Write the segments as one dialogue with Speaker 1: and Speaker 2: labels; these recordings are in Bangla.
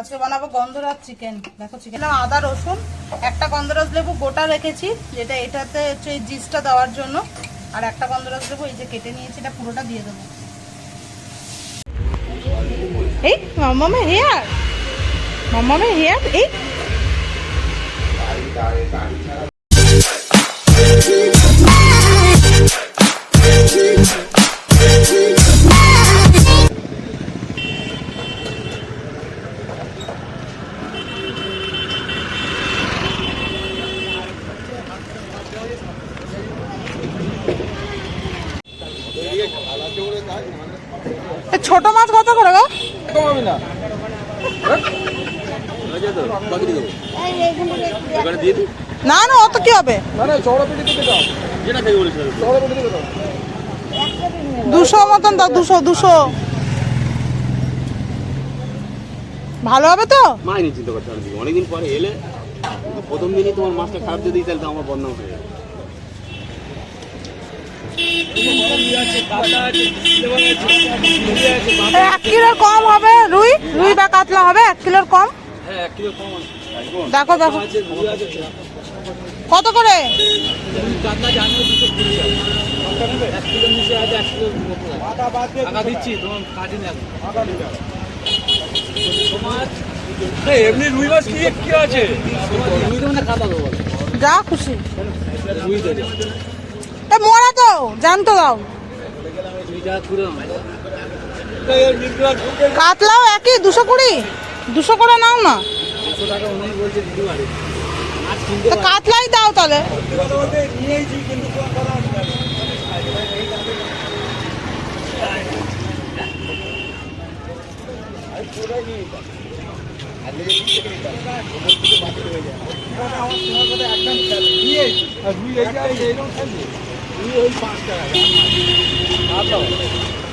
Speaker 1: আজকে বানাবো গন্ধরাজ চিকেন। দেখো চিকেন। আদা, রসুন, একটা গন্ধরাজ লেবু গোটা রেখেছি, যেটা এটাতে হচ্ছে জিসটা দেওয়ার জন্য। আর একটা গন্ধরাজ লেবু, এই যে কেটে নিয়েছি, এটা পুরোটা দিয়ে দেবো। এই মামামে হেয়ার। মামামে হেয়ার, এই। ছোট মাছ কত করে গো?
Speaker 2: কমাবি না
Speaker 1: না না অত কি হবে? দুশো মতন দাও, দুশো দুশো। ভালো হবে তো?
Speaker 3: মাই নিয়ে চিন্তা করতে অনেকদিন পরে এলে প্রথম দিনই তোমার মাছটা খারাপ দিয়ে দিই, তাহলে তো আমার বদনাম হয়ে
Speaker 1: এক কিলোর কম হবে রুই? রুই বা কাতলা হবে? এক কিলোর কম?
Speaker 3: হ্যাঁ এক কিলো কম আছে।
Speaker 1: দেখো দেখো। কত করে?
Speaker 2: এমনি রুই মাছ কি কি আছে? রুই তো মানে
Speaker 1: যা খুশি।
Speaker 2: রুই
Speaker 1: এ মরা তো জানতো দাও। কাতলাও একই, দুশো কুড়ি? দুশো করে নাও না। তো কাতলাই দাও তাহলে।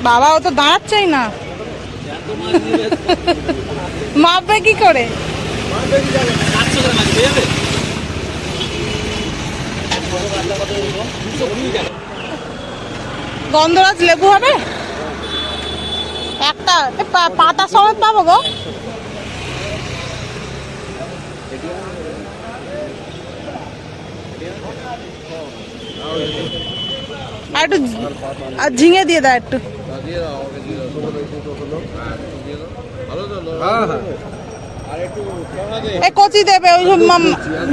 Speaker 1: বাবা, ও তো দাঁড়াচ্ছেই না। মাপবে কি করে? গন্ধরাজ লেবু হবে? একটা পাতা সমেত পাবো গো। আর একটু আর ঝিঙে দিয়ে দাও একটু। এই কচি দেবে ওই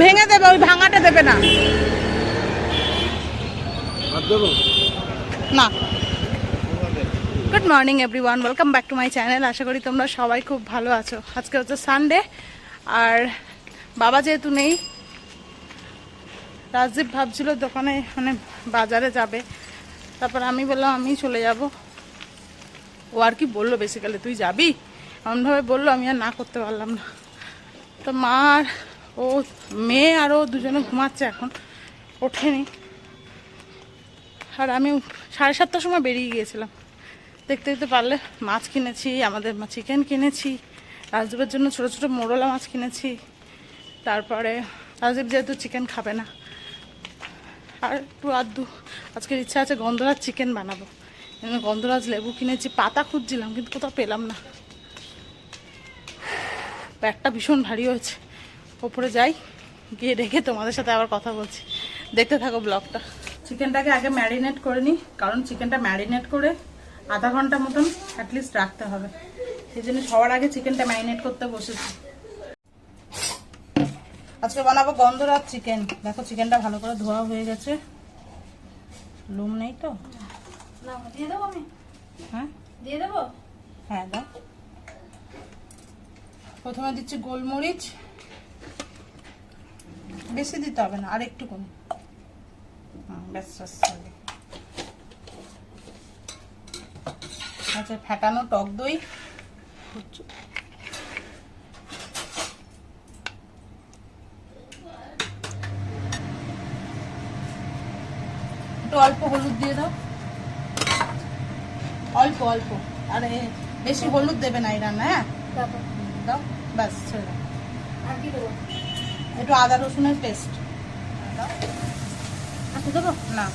Speaker 1: ভেঙে দেবে ওই ভাঙাটা দেবে না। না। Good morning everyone welcome back to my channel আশা করি তোমরা সবাই খুব ভালো আছো। আজকে হচ্ছে সানডে আর বাবা যেহেতু নেই রাজদীপ ভাবছিল দোকানে মানে বাজারে যাবে। তারপর আমি বললাম, আমি চলে যাব। ও আর কি বলল বেসিক্যালি তুই যাবি? এমনভাবে বলল, আমি আর না করতে পারলাম না। তো মা আর ও, মেয়ে আর ও দুজনে ঘুমাচ্ছে এখন, ওঠেনি। আর আমি সাড়ে সাতটার সময় বেরিয়ে গিয়েছিলাম। দেখতে দেখতে পারলে, মাছ কিনেছি, আমাদের চিকেন কিনেছি, রাজদীপের জন্য ছোটো ছোটো মোরলা মাছ কিনেছি। তারপরে রাজদীপ যেহেতু চিকেন খাবে না আর একটু আধটু আজকের ইচ্ছা আছে গন্ধরাজ চিকেন বানাবো। গন্ধরাজ লেবু কিনেছি, পাতা খুঁজছিলাম, কিন্তু কোথাও পেলাম না। ব্যাগটা ভীষণ ভারী হয়েছে। ওপরে যাই, গিয়ে রেখে তোমাদের সাথে আবার কথা বলছি। দেখতে থাকো ব্লগটা। চিকেনটাকে আগে ম্যারিনেট করে নিই, কারণ চিকেনটা ম্যারিনেট করে আধা ঘণ্টা মতন অ্যাটলিস্ট রাখতে হবে। সেই জন্য সবার আগে চিকেনটা ম্যারিনেট করতে বসেছি। আজকে বানাবো গন্ধরাজ চিকেন দেখো চিকেনটা ভালো করে ধোয়া হয়ে গেছে। লুম নেই তো?
Speaker 4: দিয়ে দেবো আমি?
Speaker 1: হ্যাঁ?
Speaker 4: দিয়ে দেবো?
Speaker 1: হ্যাঁ দাও। প্রথমে দিচ্ছি গোলমরিচ। বেশি দিতে হবে না আর একটু কম ব্যাস ব্যাস আচ্ছা ফ্যাটানো টক দই। একটু অল্প হলুদ দিয়ে দাও। অল্প অল্প। আরে বেশি হলুদ দেবে না এই রান্না হ্যাঁ? দাও ব্যাস ছেড়ে দাও। একটু আদা রসুনের পেস্ট।
Speaker 4: আচ্ছা দেবো?
Speaker 1: না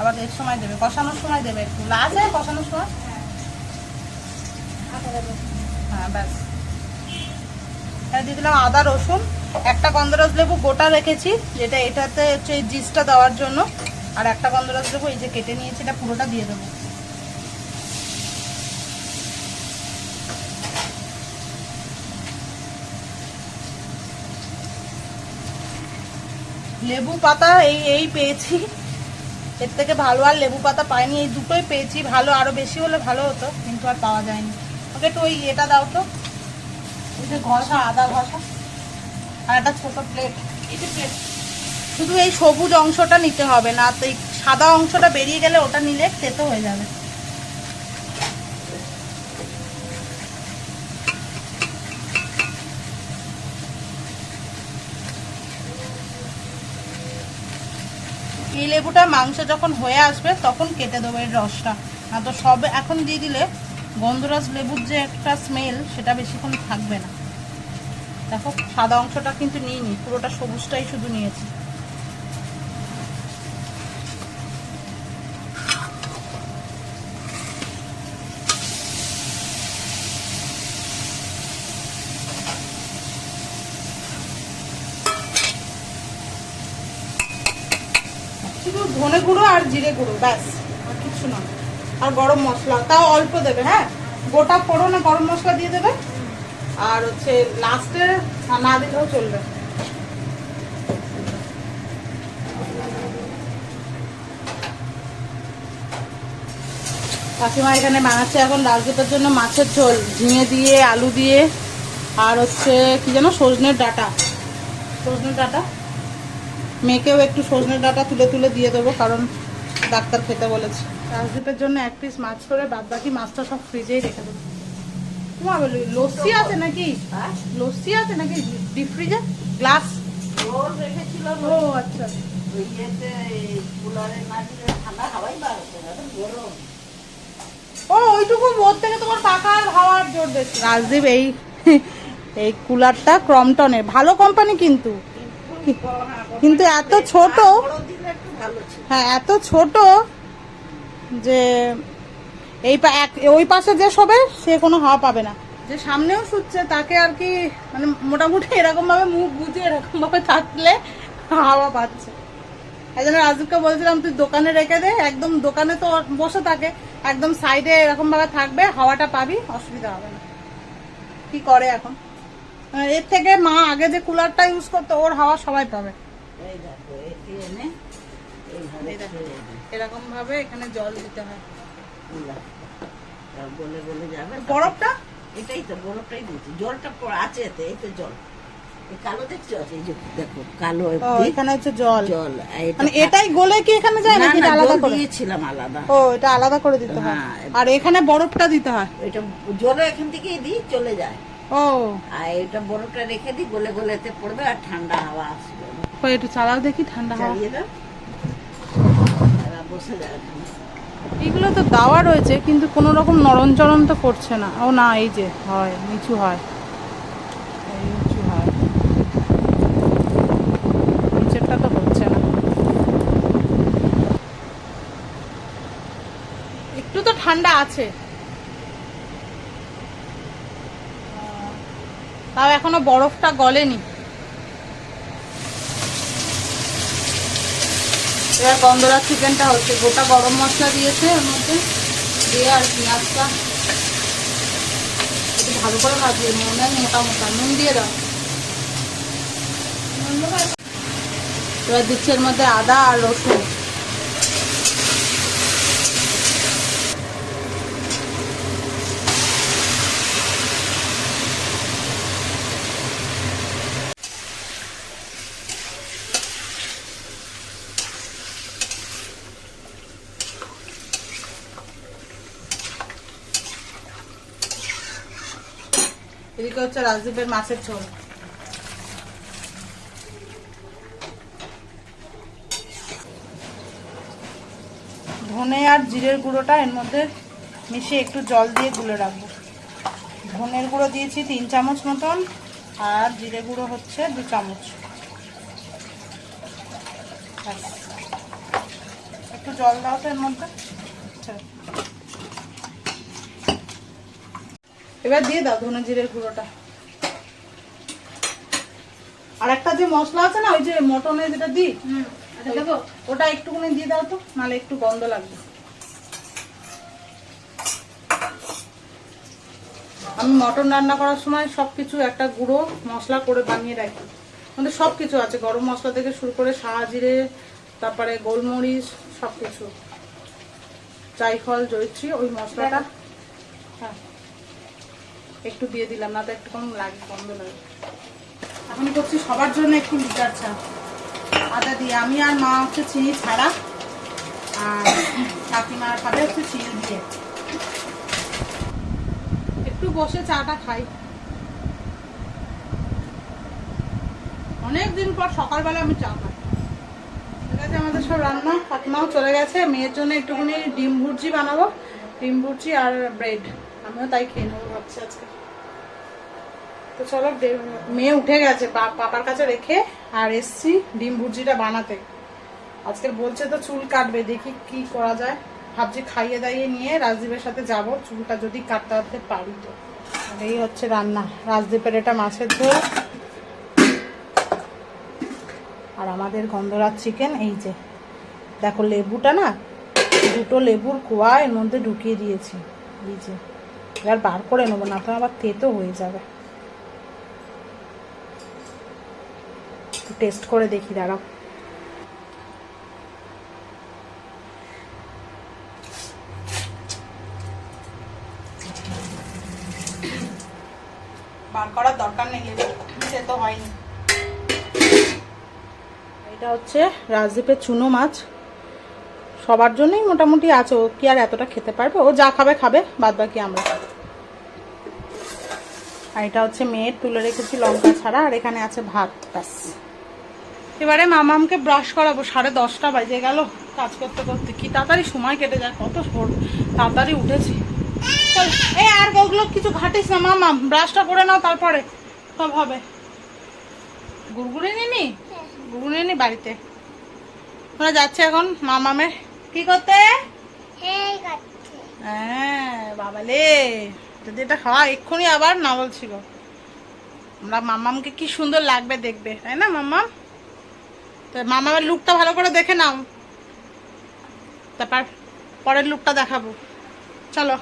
Speaker 1: আবার এর সময় দেবে কষানোর সময় দেবে একটু। লাস্ট হয় কষানোর সময়।
Speaker 4: আচ্ছা
Speaker 1: হ্যাঁ ব্যাস। এখানে দিয়ে দিলাম আদা রসুন। একটা গন্ধরাজ লেবু গোটা রেখেছি যেটা এটাতে হচ্ছে জিসটা দেওয়ার জন্য। আর একটা গন্ধরাজ লেবু এই যে কেটে নিয়েছি, এটা পুরোটা দিয়ে দেবো। লেবু পাতা, এই এই পেয়েছি। এর থেকে ভালো আর লেবু পাতা পাইনি। এই দুটোই পেয়েছি, ভালো, আরও বেশি হলে ভালো হতো, কিন্তু আর পাওয়া যায়নি। ওকে, একটু ওই এটা দাও তো। ওই যে ঘষা, আদা ঘষা। আর একটা ছোট প্লেট এই যে প্লেট শুধু এই সবুজ অংশটা নিতে হবে না, তো এই সাদা অংশটা বেরিয়ে গেলে ওটা নিলে তেতো হয়ে যাবে। এই লেবুটা মাংস যখন হয়ে আসবে, তখন কেটে দেবো এর রসটা। না তো সবে এখন দিয়ে দিলে গন্ধরাজ লেবুর যে একটা স্মেল সেটা বেশিক্ষণ থাকবে না। দেখো, সাদা অংশটা কিন্তু নিইনি, পুরোটা সবুজটাই শুধু নিয়েছি। শুধু ধনে গুঁড়ো আর জিরে গুঁড়ো, ব্যাস, আর কিছু না। আর গরম মশলা, তাও অল্প দেবে হ্যাঁ? গোটা ফোড়নে গরম মশলা দিয়ে দেবে। আর হচ্ছে লাস্টে না দিলেও চলবে। কাকিমা এখানে বানাচ্ছে এখন ডালকেটার জন্য মাছের ঝোল, ঝিঙে দিয়ে, আলু দিয়ে, আর হচ্ছে কি যেন সজনের ডাটা। সজনের ডাটা? মেয়েকেও একটু সজনে ডাঁটা তুলে তুলে দিয়ে দেবো কারণ ডাক্তার খেতে বলেছে। রাজদীপের জন্য এক পিস মাছ করে বাদ বাকি মাছটা সব ফ্রিজেই রেখে দেবো। তোমার লস্যি আছে নাকি? লস্যি আছে নাকি? ডিপ ফ্রিজে গ্লাস ও আচ্ছা। ও ওইটুকু ওর থেকে তোমার হাওয়ার জোর রাজদীপ এই এই কুলারটা ক্রমটনের ভালো কোম্পানি কিন্তু। কিন্তু এত ছোট হ্যাঁ এত ছোট যে এই ওই পাশে যে শোবে, সে কোনো হাওয়া পাবে না। যে সামনেও শুচ্ছে, তাকে আর কি মানে মোটামুটি এরকম ভাবে মুখ বুঝে এরকম ভাবে থাকলে হাওয়া পাচ্ছে। এই জন্য বলছিলাম, তুই দোকানে রেখে দে, একদম দোকানে তো বসে থাকে, একদম সাইডে এরকম ভাবে থাকবে, হাওয়াটা পাবি, অসুবিধা হবে না। কি করে এখন? এর থেকে মা আগে যে কুলারটা ইউজ করতো ওর হাওয়া সবাই পাবে। এরকম ভাবে এখানে জল দিতে হয়।
Speaker 5: বলে বলে যাবে
Speaker 1: বরফটা?
Speaker 5: এটাই তো বরফটাই দিচ্ছি জলটা আছে এতে এই তো জল। এই কালো দেখছ? এই যে দেখো কালো
Speaker 1: এখানে হচ্ছে জল। মানে এটাই গলে কি এখানে যায় নাকি আলাদা করে?
Speaker 5: দিয়েছিলাম আলাদা।
Speaker 1: ও এটা আলাদা করে দিতে হয়।
Speaker 5: হ্যাঁ।
Speaker 1: আর এখানে বরফটা দিতে হয়।
Speaker 5: এটা জল এখান থেকেই দিই চলে যায়।
Speaker 1: ও।
Speaker 5: আর এটা বরফটা রেখে দিই গলে গলে এতে পড়বে আর ঠান্ডা হাওয়া আসবে।
Speaker 1: ও, একটু চালাও দেখি ঠান্ডা হাওয়া।
Speaker 5: চালিয়ে দাও। বসে যায়
Speaker 1: এগুলো তো দাওয়া রয়েছে কিন্তু কোনো রকম নরম চরম তো করছে না। ও না এই যে হয় নিচু হয়। নিচু হয়। নিচেরটা তো হচ্ছে না। একটু তো ঠান্ডা আছে। তাও এখনও বরফটা গলেনি। এবার গন্ধরা চিকেনটা হচ্ছে, গোটা গরম মশলা দিয়েছে ওর মধ্যে, দিয়ে আর পেঁয়াজটা। একটু ভালো করে ভাজিয়ে মনে হয় মোটা মোটা, নুন দিয়ে দাও। এবার দিচ্ছে এর মধ্যে আদা আর রসুন। এদিকে হচ্ছে রাজদীপের মাছের ঝোল ধনে আর জিরের গুঁড়োটা এর মধ্যে মিশিয়ে একটু জল দিয়ে গুলে রাখব ধনের গুঁড়ো দিয়েছি তিন চামচ মতন, আর জিরে গুঁড়ো হচ্ছে দু চামচ। একটু জল দাও তো এর মধ্যে আচ্ছা। এবার দিয়ে দাও ধনে জিরের গুঁড়োটা। আর একটা যে মশলা আছে না ওই যে মটনে যেটা দিই
Speaker 4: আচ্ছা
Speaker 1: ওটা একটুখানি দিয়ে দাও তো নাহলে একটু গন্ধ লাগবে। আমি মটন রান্না করার সময় সব কিছু একটা গুঁড়ো মশলা করে বানিয়ে রাখি। আমাদের সব কিছু আছে গরম মশলা থেকে শুরু করে সাহাজিরে তারপরে গোলমরিচ সব কিছু জাইফল জয়িত্রী ওই মশলাটা একটু দিয়ে দিলাম, না তো একটু কম লাগে গন্ধ লাগে এখন করছি সবার জন্য একটু লিটার চা। আদা দিয়ে। আমি আর মা হচ্ছে চিনি ছাড়া, আর কাকিমা খাবে হচ্ছে চিনি দিয়ে। একটু বসে চাটা খাই। অনেক দিন পর সকালবেলা আমি চা খাই। আমাদের সব রান্না। কাকিমাও চলে গেছে। মেয়ের জন্য একটুখানি ডিম ভুর্জি বানাবো। ডিম ভুর্জি আর ব্রেড। আমিও তাই খেয়ে নেব ভাবছি আজকে। তো চলো মেয়ে উঠে গেছে পাপার কাছে রেখে আর এসছি ডিম ভুর্জিটা বানাতে। আজকে বলছে তো চুল কাটবে, দেখি কি করা যায়। ভাবছি খাইয়ে দাইয়ে নিয়ে রাজদীপের সাথে যাব, চুলটা যদি কাটতে পারি তো। এই হচ্ছে রান্না, রাজদীপের এটা মাছের ঝোল। আর আমাদের গন্ধরাজ চিকেন, এই যে, দেখো লেবুটা না, দুটো লেবুর কোয়া এর মধ্যে ঢুকিয়ে দিয়েছি, এই যে। এবার বার করে নেব না তো আবার তেতো হয়ে যাবে। টেস্ট করে দেখি দাঁড়াও। বার করার দরকার নেই হয়নি। এটা হচ্ছে রাজদীপের চুনো মাছ। সবার জন্যই মোটামুটি আছে ও কি আর এতটা খেতে পারবে? ও যা খাবে খাবে বাদ বাকি আমরা খাব। আর এটা হচ্ছে মেয়ের তুলে রেখেছি লঙ্কা ছাড়া আর এখানে আছে ভাত ব্যাস। এবারে মামামকে ব্রাশ করাবো সাড়ে দশটা বাজে গেল কাজ করতে করতে। কি তাড়াতাড়ি সময় কেটে যায় কত ভোর তাড়াতাড়ি উঠেছি। এই আর ওগুলো কিছু ঘাটিস না মামা ব্রাশটা করে নাও তারপরে সব হবে। গুড়গুড়ে নিনি? গুড়গুড়ে নি বাড়িতে। আমরা যাচ্ছি এখন মামামের। কি করতে? হ্যাঁ বাবালে যদি এটা খাওয়া এক্ষুনি আবার না বলছিল আমরা মামামকে কি সুন্দর লাগবে দেখবে, তাই না মাম্মাম তো মামামের লুকটা ভালো করে দেখে নাও। তারপর পরের লুকটা দেখাবো। চলো।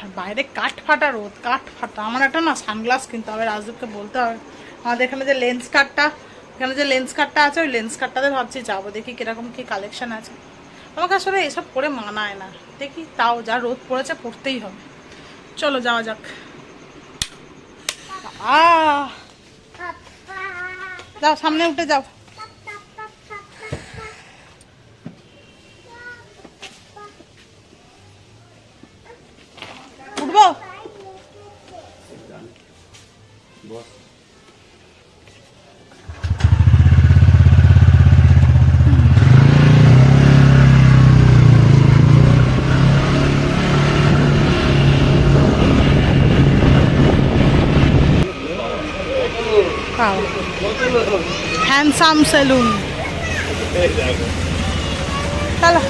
Speaker 1: আর বাইরে কাঠ ফাটা রোদ, কাঠ ফাটা। আমার একটা না সানগ্লাস কিনতে হবে, রাজদীপকে বলতে হবে। আমাদের এখানে যে লেন্স কাটটা এখানে যে লেন্স কাটটা আছে, ওই লেন্স কাটটাতে ভাবছি যাব, দেখি কীরকম কি কালেকশন আছে। আমাকে আসলে এসব পরে মানায় না। দেখি তাও যা রোদ পড়েছে পড়তেই হবে। চলো যাওয়া যাক। যাও, সামনে উঠে যাও। উঠবো? হ্যান্ডসাম সেলুন চলো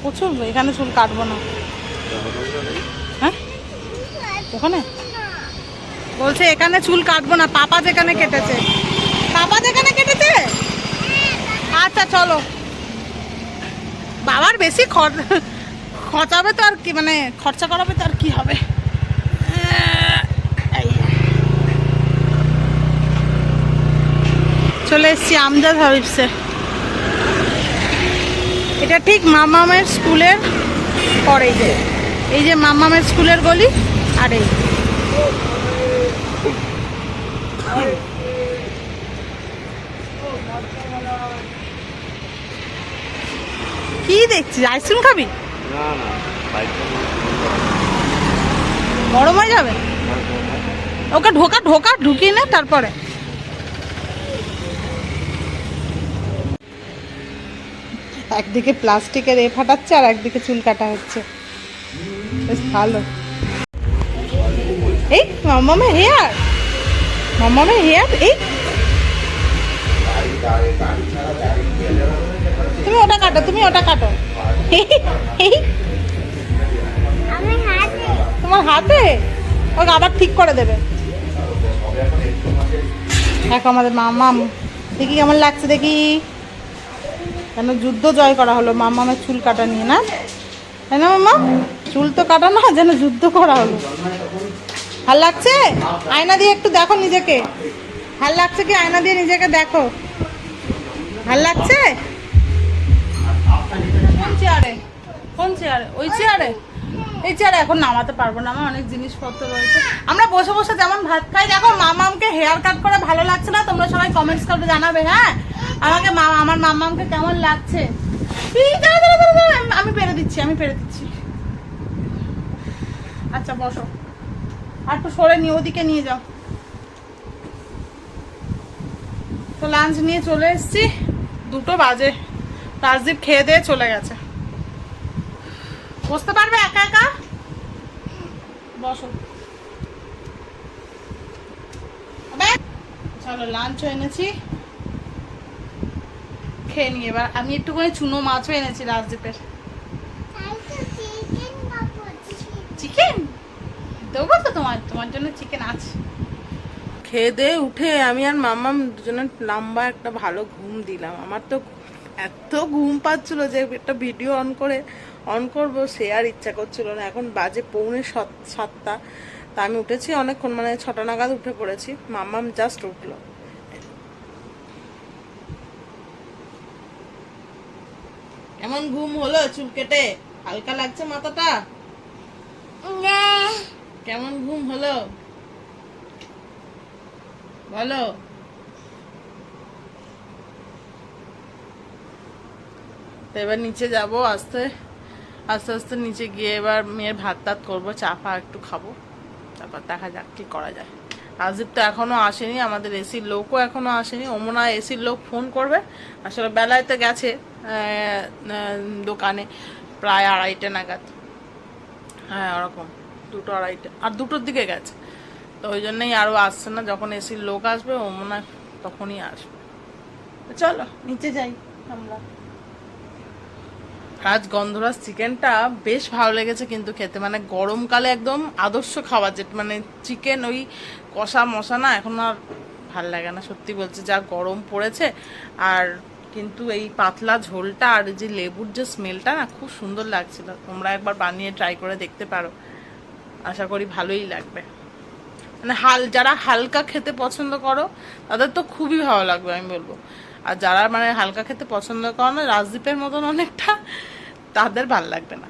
Speaker 1: প্রচুর, এখানে চুল কাটবো না। হ্যাঁ? ওখানে? বলছে, এখানে চুল কাটবো না, পাপা যেখানে কেটেছে। পাপা যেখানে কেটেছে? আচ্ছা চলো। বাবার বেশি খর খরচাবে তো আর কি মানে খরচা করাবে তো আর কি হবে? চলে এসছি আমজাদ হাবিবসে এটা ঠিক মামামের স্কুলের পরে যে। এই যে মামামের স্কুলের গলি আর এই। কি দেখছিস? আইসক্রিম খাবি?
Speaker 3: না
Speaker 1: গরম হয়ে যাবে। ওকে ঢোকা ঢোকা ঢুকিয়ে নে তারপরে। একদিকে প্লাস্টিকের এ ফাটাচ্ছে আর একদিকে চুল কাটা হচ্ছে। বেশ ভালো। এই মামামে হেয়ার মামামে হেয়ার এই। তুমি ওটা কাটো তুমি ওটা কাটো। এই তোমার হাতে? ওকে আবার ঠিক করে দেবে। দেখো আমাদের মামাম দেখি কেমন লাগছে দেখি। কেন যুদ্ধ জয় করা হলো? মামামের চুল কাটা নিয়ে, না? তাই না, মামা? চুল তো কাটা না, যেন যুদ্ধ করা হলো। ভালো লাগছে? আয়না দিয়ে একটু দেখো নিজেকে। ভালো লাগছে কি? আয়না দিয়ে নিজেকে দেখো। ভালো লাগছে? কোন চেয়ারে? কোন চেয়ারে? ওই চেয়ারে? এই চেয়ারে এখন নামাতে পারব না, আমার অনেক জিনিসপত্র রয়েছে। আমরা বসে বসে যেমন ভাত খাই, দেখো মামামকে হেয়ার কাট করে ভালো লাগছে না, তোমরা সবাই কমেন্টস করে জানাবে হ্যাঁ? আমাকে মা আমার মামামকে কেমন লাগছে? আমি পেরে দিচ্ছি, আমি পেরে দিচ্ছি। আচ্ছা বসো। আর একটু সরে নিয়ে, ওদিকে নিয়ে যাও। তো লাঞ্চ নিয়ে চলে এসেছি, দুটো বাজে। রাজদীপ খেয়ে দিয়ে চলে গেছে। বসতে পারবে একা একা? বসো। চলো লাঞ্চ এনেছি। খেয়ে নিয়ে এবার। আমি একটুখানি চুনো মাছও এনেছি রাজদীপের। চিকেন দেবো তো তোমার তোমার জন্য চিকেন আছে। খেয়ে উঠে। আমি আর মাম্মাম দুজনে লম্বা একটা ভালো ঘুম দিলাম। আমার তো এত ঘুম পাচ্ছিল যে একটা ভিডিও অন করে অন করব সে আর ইচ্ছা করছিল না। এখন বাজে পৌনে সাত- সাতটা। তা আমি উঠেছি অনেকক্ষণ মানে ছটা নাগাদ উঠে পড়েছি। মাম্মাম জাস্ট উঠল। এমন ঘুম হলো চুল কেটে? হালকা লাগছে মাথাটা? কেমন ঘুম হলো? বলো। তো এবার নিচে যাব আস্তে আস্তে আস্তে নিচে গিয়ে এবার মেয়ের ভাত টাত করব, চা ফা একটু খাব। তারপর দেখা যাক কি করা যায়। রাজদীপ তো এখনও আসেনি, আমাদের এসির লোকও এখনও আসেনি। অমনা এসির লোক ফোন করবে। আসলে বেলায় তো গেছে দোকানে প্রায় আড়াইটে নাগাদ। হ্যাঁ ওরকম, দুটো আড়াইটে, আর দুটোর দিকে গেছে। তো ওই জন্যই আরও আসছে না, যখন এসির লোক আসবে মনে হয় তখনই আসবে। চলো, নিচে যাই আমরা। আজ গন্ধরাজ চিকেনটা বেশ ভালো লেগেছে কিন্তু খেতে। মানে গরমকালে একদম আদর্শ খাবার যেটা মানে চিকেন ওই কষা মশা না, এখন আর ভালো লাগে না, সত্যি বলছে। যা গরম পড়েছে, আর কিন্তু এই পাতলা ঝোলটা আর যে লেবুর যে স্মেলটা না, খুব সুন্দর লাগছিল। তোমরা একবার বানিয়ে ট্রাই করে দেখতে পারো। আশা করি ভালোই লাগবে। মানে হাল, যারা হালকা খেতে পছন্দ করো, তাদের তো খুবই ভালো লাগবে, আমি বলব। আর যারা মানে হালকা খেতে পছন্দ করে না রাজদীপের মতন অনেকটা তাদের ভালো লাগবে না।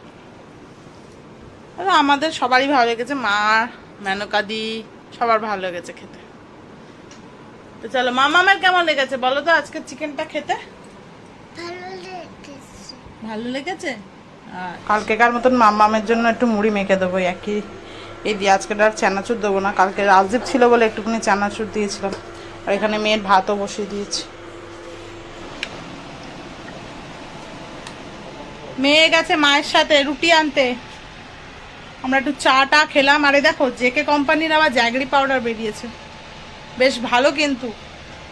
Speaker 1: আর আমাদের সবারই ভালো লেগেছে মা মেনকাদি সবার ভালো লেগেছে খেতে। তো চলো মামামের কেমন লেগেছে বলো তো আজকে চিকেনটা খেতে? ভালো লেগেছে। কালকেকার মতন মামামের জন্য একটু মুড়ি মেখে দেবো একই। এই দিয়ে আজকে আর চানাচুর দেবো না কালকে রাজদীপ ছিল বলে একটুখানি চানাচুর দিয়েছিলাম। আর এখানে মেয়ের ভাতও বসিয়ে দিয়েছি। মেয়ে গেছে মায়ের সাথে রুটি আনতে। আমরা একটু চা টা খেলাম, আরে দেখো, জেকে কোম্পানির আবার জ্যাগরি পাউডার বেরিয়েছে। বেশ ভালো কিন্তু।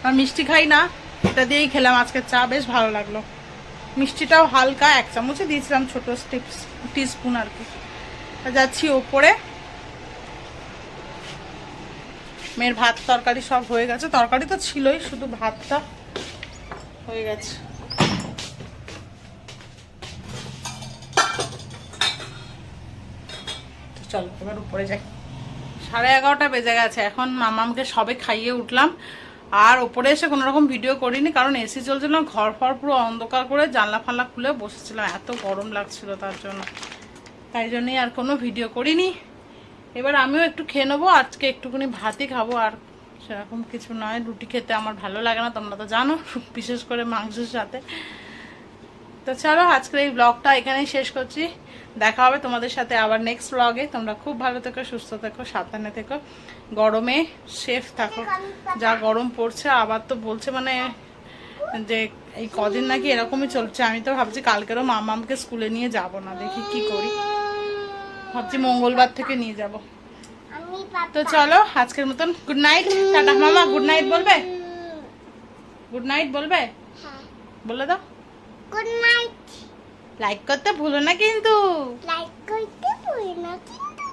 Speaker 1: আর মিষ্টি খাই না, এটা দিয়েই খেলাম আজকে চা, বেশ ভালো লাগল। মিষ্টিটাও হালকা, এক চামচে দিয়েছিলাম ছোটো টিপস টিস্পুন আর কি। যাচ্ছি ওপরে। মেয়ের ভাত তরকারি সব হয়ে গেছে। তরকারি তো ছিলই, শুধু ভাতটা হয়ে গেছে তো চলো, এবার উপরে যাই। সাড়ে এগারোটা বেজে গেছে, এখন মামামকে সবে খাইয়ে উঠলাম। আর ওপরে এসে কোনো রকম ভিডিও করিনি, কারণ এসি চলছিল ঘর ফর পুরো অন্ধকার করে জানলা ফানলা খুলে বসেছিলাম। এত গরম লাগছিল তার জন্য। তাই জন্যই আর কোনো ভিডিও করিনি। এবার আমিও একটু খেয়ে নেব, আজকে একটুখানি ভাতই খাব, আর সেরকম কিছু নয়। রুটি খেতে আমার ভালো লাগে না, তোমরা তো জানো, বিশেষ করে মাংসের সাথে। তো চলো আজকের এই ব্লগটা এখানেই শেষ করছি। দেখা হবে তোমাদের সাথে আবার নেক্সট ব্লগে তোমরা খুব ভালো থেকো সুস্থ থেকো সাবধানে থেকো। গরমে সেফ থাকো। যা গরম পড়ছে আবার তো বলছে মানে যে এই কদিন নাকি এরকমই চলছে। আমি তো ভাবছি কালকেরও মামামকে স্কুলে নিয়ে যাব না দেখি কি করি। ভাবছি মঙ্গলবার থেকে নিয়ে যাব। তো চলো আজকের মতন গুড নাইট টাটা মামা গুড নাইট বলবে? গুড নাইট বলবে? বলে দাও।
Speaker 6: গুড নাইট
Speaker 1: লাইক করতে ভুলো না কিন্তু।
Speaker 6: লাইক করতে ভুলো না কিন্তু।